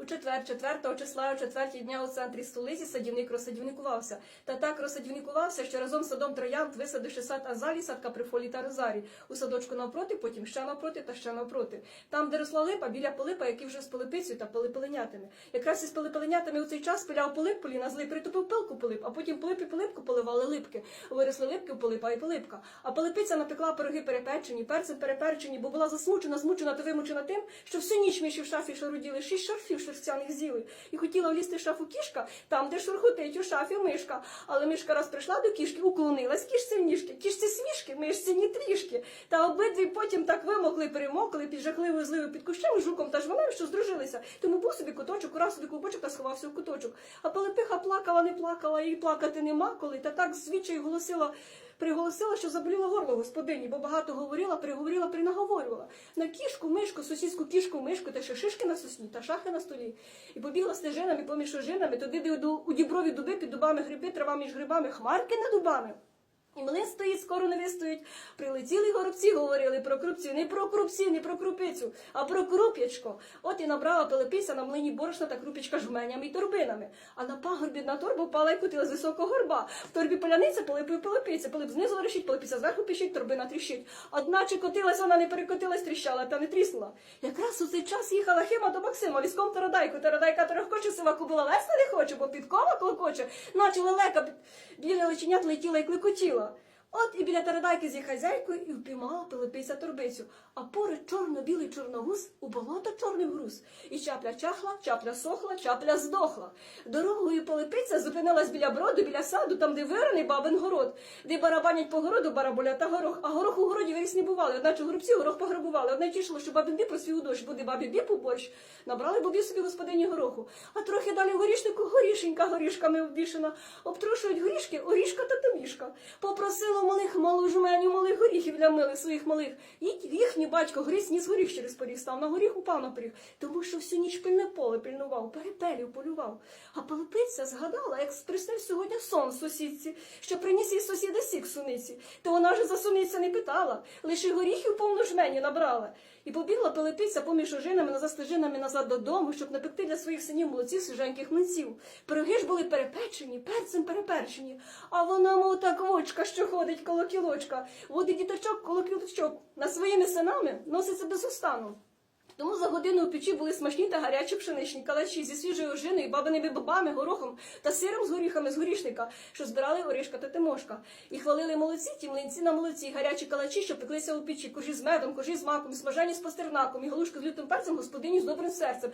У четвер, 4 числа, о четвертій дня у центрі столиці садівник розсадівникувався. Та так розсадівникувався, що разом з садом троянд висадивши сад азалій, сад каприфолі та розарій. У садочку навпроти, потім ще навпроти та ще навпроти. Там, де росла липа, біля полипа, який вже з полипицею та полипеленятами. Якраз із полипеленятами у цей час пиляв полип, поліна злий притупив пилку полип, а потім полип і полипку поливали липки. Виросли липки у полипа і полипка. А полипиця напекла пироги перепечені, перцем переперчені, бо була засмучена, змучена та вимучена тим, що всю ніч миші в шафі шаруділи, шість шарфів шерстяних з'їли. І хотіла влізти в шафу кішка, там, де шурхотить у шафі мишка. Але мишка раз прийшла до кішки, уклонилась кішці в ніжки, кішці смішки, мишці ні трішки. Та обидві потім так вимокли, перемокли під жахливою зливою під кущем, жуком та жвалем, що здружилися. Тому був собі куточок, урав собі клубочок та сховався в куточок. А Пилипиха плакала, не плакала, їй плакати нема коли, та так звідчай голосила. Приголосила, що заболіла горло господині, бо багато говорила, приговорила, принаговорювала. На кішку, мишку, сусідську кішку, мишку, та ще шишки на сосні, та шахи на столі. І побігла стежинами поміж ожинами, туди, де у- діброві дуби, під дубами гриби, трава між грибами, хмарки над дубами. І млин стоїть, скоро не вистоїть. Прилетіли горобці, говорили про крупців, не про крупці, не про крупицю, а про круп'ячко. От і набрала Пилипися на млині борошна та крупічка жменями й торбинами. А на пагорбі на торбу впала й кутила з високого горба. В торбі поляниця, Пилипою Пилипиця. Пилип знизу верещить, Пилипиця зверху пищить, торбина тріщить. Одначе котилась вона не перекотилась, тріщала та не тріснула. Якраз у цей час їхала Хима до Максима, візком Тарадайку. Тарадайка трохкоче, сива кобила лесна не хоче, бо підкова клокоче, наче лелека біля личенят летіла і клекотіла. От і біля тарадайки зі хазяйкою і впіймала Пилипися торбицю, а поруч чорно-білий чорногуз у болото чорний груз. І чапля чахла, чапля сохла, чапля здохла. Дорогою Пилипиця зупинилась біля броду, біля саду, там, де вираний бабин город, де барабанять по городу бараболя та горох, а горох у городі виріс не бували, одначе горобці горох пограбували. Одне тішило, що бабин біб просвів у дощ, буде бабі біб у борщ. Набрали бобі собі господині гороху. А трохи далі горішнику горішенька горішками обвішана. Обтрушують горішки, орішка та томішка. Попросила малих малу жменю малих горіхів для милих своїх малих. І їхній батько гриз ніс горіх через поріг, став на горіх, упав на поріг, тому що всю ніч пильне поле пильнував, перепелів полював. А Пилипиця згадала, як приснив сьогодні сон сусідці, що приніс їй сусіда сік суниці. То вона вже за суниця не питала, лише горіхів повну жмені набрала. І побігла Пилипиця поміж ожинами, назад стежинами назад додому, щоб напекти для своїх синів молодців свіженьких млинців. Пироги ж були перепечені, перцем переперчені. А вона, мов та квочка, що ходить коло кілочка, водить діточок коло кілочок, на своїми синами носиться без устану. Тому за годину у печі були смачні та гарячі пшеничні калачі зі свіжою ожиною, бабиними бобами, горохом та сиром з горіхами з горішника, що збирали Орішка та Тимошка. І хвалили молодці ті млинці на молодці, гарячі калачі, що пеклися у печі, кожі з медом, кожі з маком, смажені з пастернаком, і галушки з лютим перцем господині з добрим серцем.